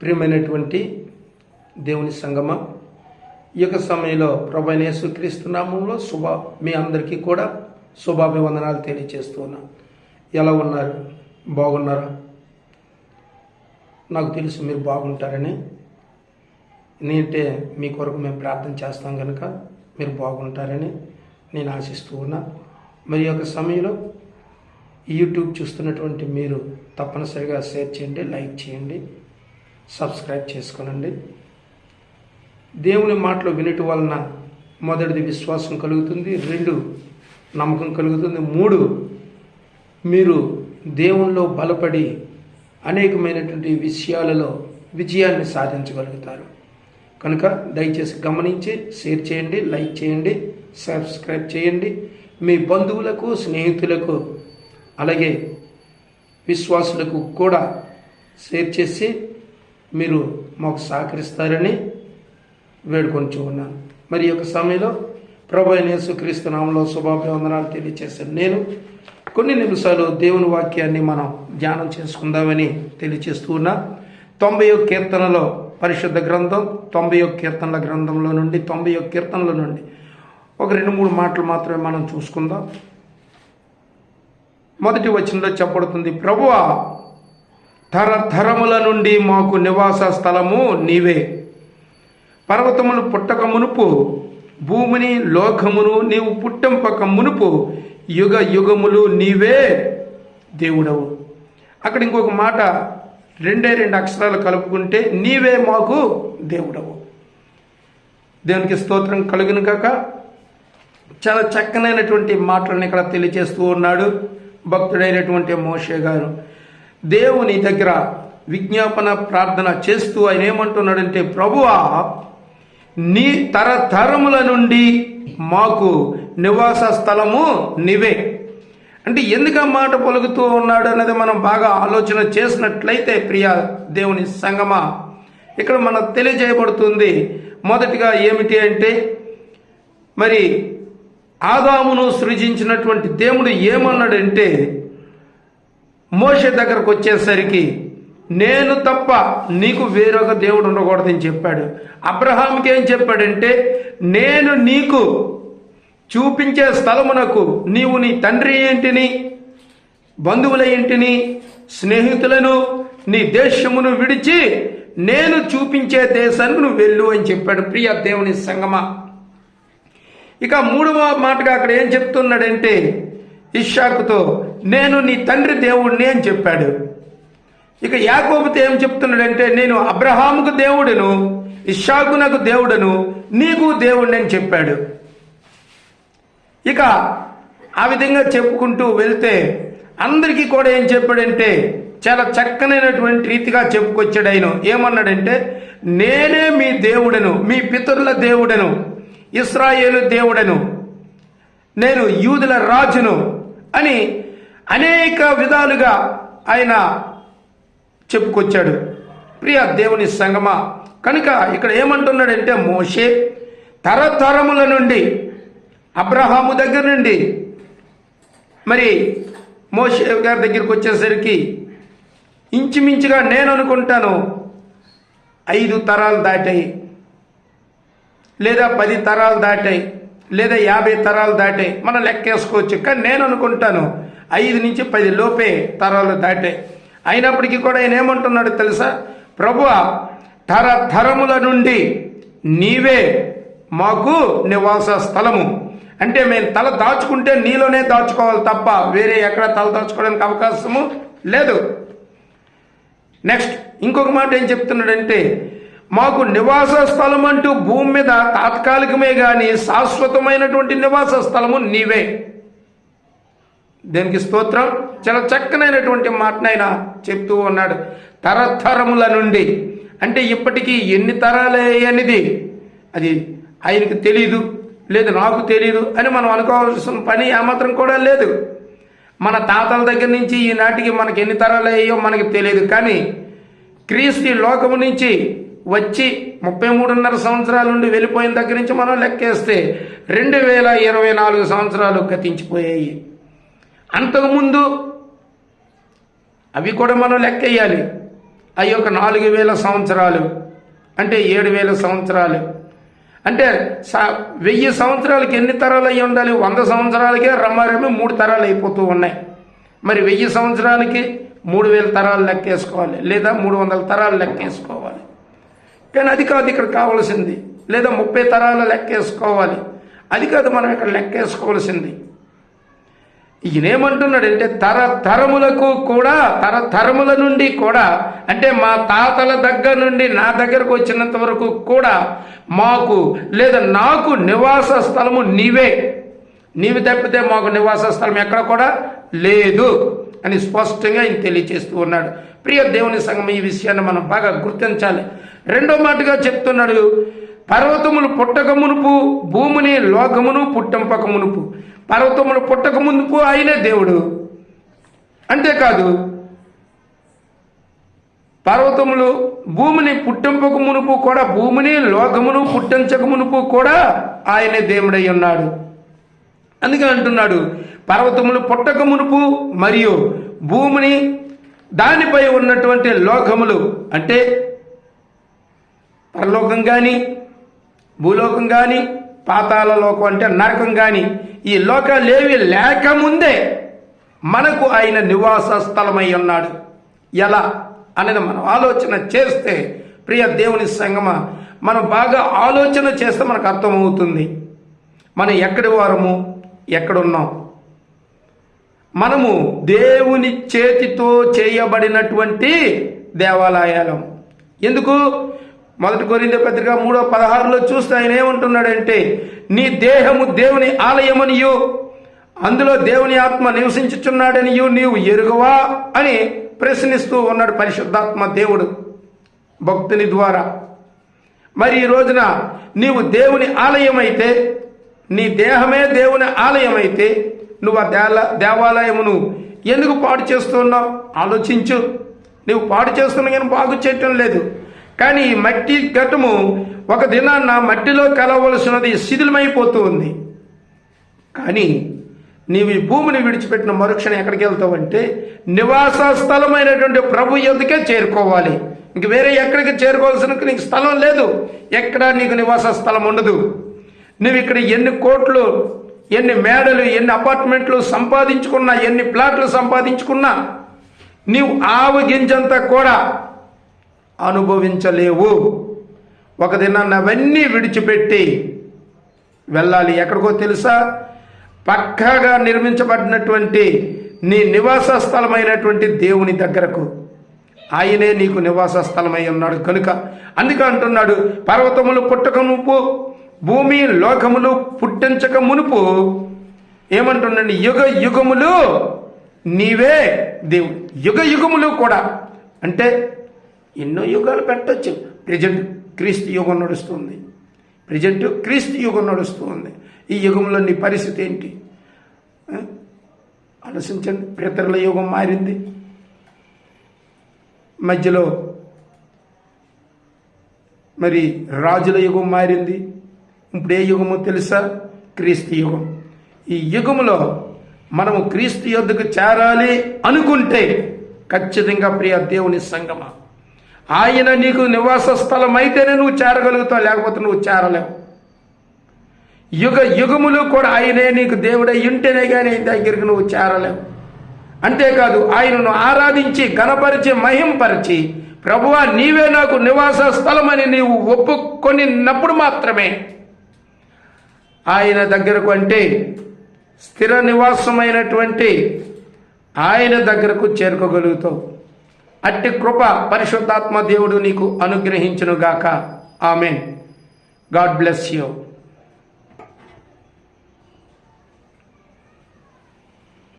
ప్రియమైనటువంటి దేవుని సంగమ ఈ యొక్క సమయంలో ప్రభు అయిన యేసుక్రీస్తు నామంలో శుభ మీ అందరికీ కూడా శుభాభివందనాలు తెలియజేస్తూ ఉన్నా. ఎలా ఉన్నారు? బాగున్నారా? నాకు తెలుసు మీరు బాగుంటారని. నేనంటే మీ కొరకు మేము ప్రార్థన చేస్తాం కనుక మీరు బాగుంటారని నేను ఆశిస్తూ ఉన్నా. మరి యొక్క సమయంలో యూట్యూబ్ చూస్తున్నటువంటి మీరు తప్పనిసరిగా షేర్ చేయండి లైక్ చేయండి. సబ్స్క్రైబ్ చేసుకోనండి. దేవుని మాటలు వినటం వలన మొదటిది విశ్వాసం కలుగుతుంది రెండు నమ్మకం కలుగుతుంది మూడు మీరు దేవునిలో బలపడి అనేకమైనటువంటి విషయాలలో విజయాన్ని సాధించగలుగుతారు. కనుక దయచేసి గమనించి షేర్ చేయండి లైక్ చేయండి సబ్స్క్రైబ్ చేయండి. మీ బంధువులకు స్నేహితులకు అలాగే విశ్వాసులకు కూడా షేర్ చేసి మీరు మాకు సహకరిస్తారని వేడుకొని ఉన్నాను. మరి ఈ యొక్క సమయంలో ప్రభు అయిన యేసుక్రీస్తు నామంలో శుభాభివందనాలు తెలియచేశాను నేను కొన్ని నిమిషాలు దేవుని వాక్యాన్ని మనం ధ్యానం చేసుకుందామని తెలియచేస్తూ ఉన్నా. తొంభై కీర్తనలో పరిశుద్ధ గ్రంథం తొంభై కీర్తనల గ్రంథంలో నుండి తొంభై కీర్తనల నుండి ఒక రెండు మూడు మాటలు మాత్రమే మనం చూసుకుందాం. మొదటి వచనంలో చెప్పబడుతుంది ప్రభువా తరతరముల నుండి మాకు నివాస స్థలము నీవే. పర్వతములు పుట్టక మునుపు భూమిని లోకమును నీవు పుట్టంపక మునుపు యుగ యుగములు నీవే దేవుడవు. అక్కడ ఇంకొక మాట రెండే రెండు అక్షరాలు కలుపుకుంటే నీవే మాకు దేవుడవు. దేవునికి స్తోత్రం కలుగును కాక చాలా చక్కనైనటువంటి మాటలను ఇక్కడ తెలియజేస్తూ ఉన్నాడు భక్తుడైనటువంటి మోషే గారు. దేవుని దగ్గర విజ్ఞాపన ప్రార్థన చేస్తూ ఆయన ఏమంటున్నాడంటే ప్రభువా నీ తరతరముల నుండి మాకు నివాస స్థలము నీవే. అంటే ఎందుకు ఆ మాట పలుకుతూ ఉన్నాడు అనేది మనం బాగా ఆలోచన చేసినట్లయితే ప్రియ దేవుని సంగమ ఇక్కడ మనకు తెలియజేయబడుతుంది. మొదటిగా ఏమిటి అంటే మరి ఆదామును సృజించినటువంటి దేవుడు ఏమన్నాడంటే మోషే దగ్గరకు వచ్చేసరికి నేను తప్ప నీకు వేరొక దేవుడు ఉండకూడదని చెప్పాడు. అబ్రహాంకి ఏం చెప్పాడంటే నేను నీకు చూపించే స్థలమునకు నీవు నీ తండ్రి ఏంటిని బంధువుల ఇంటిని స్నేహితులను నీ దేశమును విడిచి నేను చూపించే దేశానికి నువ్వు వెళ్ళు అని చెప్పాడు ప్రియ దేవుని సంగమ. ఇక మూడవ మాటగా అక్కడ ఏం చెప్తున్నాడంటే ఇషాకుతో నేను నీ తండ్రి దేవుడిని అని చెప్పాడు. ఇక యాకోబుతో ఏం చెప్తున్నాడంటే నేను అబ్రహాముకు దేవుడును ఇషాకునకు దేవుడను నీకు దేవుడిని అని చెప్పాడు. ఇక ఆ విధంగా చెప్పుకుంటూ వెళ్తే అందరికీ కూడా ఏం చెప్పాడంటే చాలా చక్కనైనటువంటి రీతిగా చెప్పుకొచ్చాడు ఆయన. ఏమన్నాడంటే నేనే మీ దేవుడను మీ పితరుల దేవుడను ఇస్రాయేలు దేవుడను నేను యూదుల రాజును అని అనేక విధాలుగా ఆయన చెప్పుకొచ్చాడు. ప్రియ దేవుని సంగమ కనుక ఇక్కడ ఏమంటున్నాడంటే మోషే తరతరముల నుండి అబ్రహాము దగ్గర నుండి మరి మోషే గారి దగ్గరికి వచ్చేసరికి ఇంచుమించుగా నేను అనుకుంటాను ఐదు తరాలు దాటాయి లేదా పది తరాలు దాటాయి. లేదా యాభై తరాలు దాటాయి మనం లెక్కేసుకోవచ్చు. కానీ నేను అనుకుంటాను ఐదు నుంచి పది లోపే తరాలు దాటాయి అయినప్పటికీ కూడా ఆయన ఏమంటున్నాడు తెలుసా? ప్రభు తర తరముల నుండి నీవే మాకు నివాస స్థలము. అంటే మేము తల దాచుకుంటే నీలోనే దాచుకోవాలి తప్ప వేరే ఎక్కడ తల దాచుకోవడానికి అవకాశము లేదు. నెక్స్ట్ ఇంకొక మాట ఏం చెప్తున్నాడంటే మాకు నివాస స్థలం అంటూ భూమి మీద తాత్కాలికమే కానీ శాశ్వతమైనటువంటి నివాస స్థలము నీవే. దేనికి స్తోత్రం? చాలా చక్కనైనటువంటి మాటనైన చెప్తూ ఉన్నాడు. తరతరముల నుండి. అంటే ఇప్పటికీ ఎన్ని తరాలే అనేది? అది ఆయనకు తెలీదు. లేదు నాకు తెలియదు అని మనం అనుకోవాల్సిన పని ఏమాత్రం కూడా లేదు. మన తాతల దగ్గర నుంచి ఈనాటికి మనకి ఎన్ని తరాలు అయ్యో మనకి తెలియదు కానీ క్రీస్తు లోకము నుంచి వచ్చి ముప్పై మూడున్నర సంవత్సరాల నుండి వెళ్ళిపోయిన దగ్గర నుంచి మనం లెక్కేస్తే రెండు వేల ఇరవై నాలుగు సంవత్సరాలు గతించిపోయాయి. అంతకుముందు అవి కూడా మనం లెక్కేయాలి. అవి ఒక నాలుగు వేల సంవత్సరాలు అంటే ఏడు వేల సంవత్సరాలు. అంటే వెయ్యి సంవత్సరాలకి ఎన్ని తరాలు అయి ఉండాలి? వంద సంవత్సరాలకే రమ్మారమ్మి మూడు తరాలు అయిపోతూ ఉన్నాయి. మరి వెయ్యి సంవత్సరాలకి మూడు వేల తరాలు లెక్కేసుకోవాలి లేదా మూడు వందల తరాలు లెక్కేసుకోవాలి. కానీ అది కాదు ఇక్కడ కావాల్సింది. లేదా ముప్పై తరాల లెక్కేసుకోవాలి. అది కాదు మనం ఇక్కడ లెక్కేసుకోవాల్సింది. ఈయనేమంటున్నాడంటే తర తరములకు కూడా తర తరముల నుండి కూడా అంటే మా తాతల దగ్గర నుండి నా దగ్గరకు వచ్చినంత వరకు కూడా మాకు లేదా నాకు నివాస స్థలము నీవే. నీవి తప్పితే మాకు నివాస స్థలం ఎక్కడ కూడా లేదు అని స్పష్టంగా ఆయన తెలియచేస్తూ ఉన్నాడు. ప్రియ దేవుని సంఘం ఈ విషయాన్ని మనం బాగా గుర్తించాలి. రెండో మాటగా చెప్తున్నాడు పర్వతములు పుట్టక మునుపు భూమిని లోకమును పుట్టంపక మునుపు పర్వతములు పుట్టక మునుపు ఆయనే దేవుడు. అంతేకాదు పర్వతములు భూమిని పుట్టింపక మునుపు కూడా భూమిని లోకమును పుట్టించక మునుపు కూడా ఆయనే దేవుడై ఉన్నాడు. అందుకని అంటున్నాడు పర్వతములు పుట్టక మునుపు మరియు భూమిని దానిపై ఉన్నటువంటి లోకములు అంటే పరలోకం కానీ భూలోకం కానీ పాతాల లోకం అంటే నరకం కానీ ఈ లోకాలేవి లేకముందే మనకు ఆయన నివాస స్థలమై ఉన్నాడు. ఎలా? అనేది మనం ఆలోచన చేస్తే ప్రియ దేవుని సంగమ మనం బాగా ఆలోచన చేస్తే మనకు అర్థమవుతుంది. మనం ఎక్కడి వారము? ఎక్కడున్నాం? మనము దేవుని చేతితో చేయబడినటువంటి దేవాలయాలం. ఎందుకు? మొదటి కొరింద పత్రిక మూడో పదహారులో చూస్తే ఆయన ఏమంటున్నాడంటే నీ దేహము దేవుని ఆలయమనియు అందులో దేవుని ఆత్మ నివసించుచున్నాడనియు నీవు ఎరుగవా? అని ప్రశ్నిస్తూ ఉన్నాడు పరిశుద్ధాత్మ దేవుడు భక్తుని ద్వారా. మరి ఈ రోజున నీవు దేవుని ఆలయం అయితే నీ దేహమే దేవుని ఆలయం అయితే నువ్వు ఆ దేల దేవాలయమును ఎందుకు పాడు చేస్తున్నావు? ఆలోచించు. నువ్వు పాడు చేస్తున్నా కానీ బాగు చేయటం లేదు. కానీ ఈ మట్టి ఘటము ఒక దినాన్న మట్టిలో కలవలసినది శిథిలమైపోతూ ఉంది కానీ నీవు ఈ భూమిని విడిచిపెట్టిన మరుక్షణం ఎక్కడికి వెళ్తావంటే నివాస స్థలమైనటువంటి ప్రభు ఎందుకే చేరుకోవాలి? ఇంక వేరే ఎక్కడికి చేరుకోవాల్సిన నీకు స్థలం లేదు. ఎక్కడ నీకు నివాస స్థలం ఉండదు. నువ్వు ఇక్కడ ఎన్ని కోట్లు ఎన్ని మేడలు ఎన్ని అపార్ట్మెంట్లు సంపాదించుకున్నా ఎన్ని ప్లాట్లు సంపాదించుకున్నా నీవు ఆవు గింజంతా కూడా అనుభవించలేవు. ఒక దినాన్ని అవన్నీ విడిచిపెట్టి వెళ్ళాలి. ఎక్కడికో తెలుసా? పక్కాగా నిర్మించబడినటువంటి నీ నివాస స్థలమైనటువంటి దేవుని దగ్గరకు. ఆయనే నీకు నివాస స్థలమై ఉన్నాడు కనుక. అందుకే అంటున్నాడు పర్వతములు పుట్టక మునుపు భూమి లోకములు పుట్టించక మునుపు ఏమంటున్నాడు యుగ యుగములు నీవే దేవుడు. యుగ యుగములు కూడా. అంటే ఎన్నో యుగాలు పెట్టచ్చు. ప్రజెంట్ క్రీస్తు యుగం నడుస్తుంది. ప్రజెంట్ క్రీస్తు యుగం నడుస్తుంది. ఈ యుగంలో నీ పరిస్థితి ఏంటి? ఆలోచించండి. పితరుల యుగం మారింది. మధ్యలో మరి రాజుల యుగం మారింది. ఇప్పుడు ఏ యుగమో తెలుసా? క్రీస్తు యుగం. ఈ యుగంలో మనము క్రీస్తు యొద్దకు చేరాలి అనుకుంటే ఖచ్చితంగా ప్రియ దేవుని సంగమ. ఆయన నీకు నివాస స్థలం అయితేనే నువ్వు చేరగలుగుతావు లేకపోతే నువ్వు చేరలేవు. యుగ యుగములు కూడా ఆయనే నీకు దేవుడై ఉంటేనే కానీ దగ్గరికి నువ్వు చేరలేవు. అంతేకాదు ఆయనను ఆరాధించి గణపరిచి మహింపరిచి ప్రభువా నీవే నాకు నివాస స్థలమని నీవు ఒప్పుకొనినప్పుడు మాత్రమే ఆయన దగ్గరకు అంటే స్థిర నివాసమైనటువంటి ఆయన దగ్గరకు చేరుకోగలుగుతావు. అట్టి కృప పరిశుద్ధాత్మ దేవుడు నీకు అనుగ్రహించునుగాక. ఆమెన్. God bless you.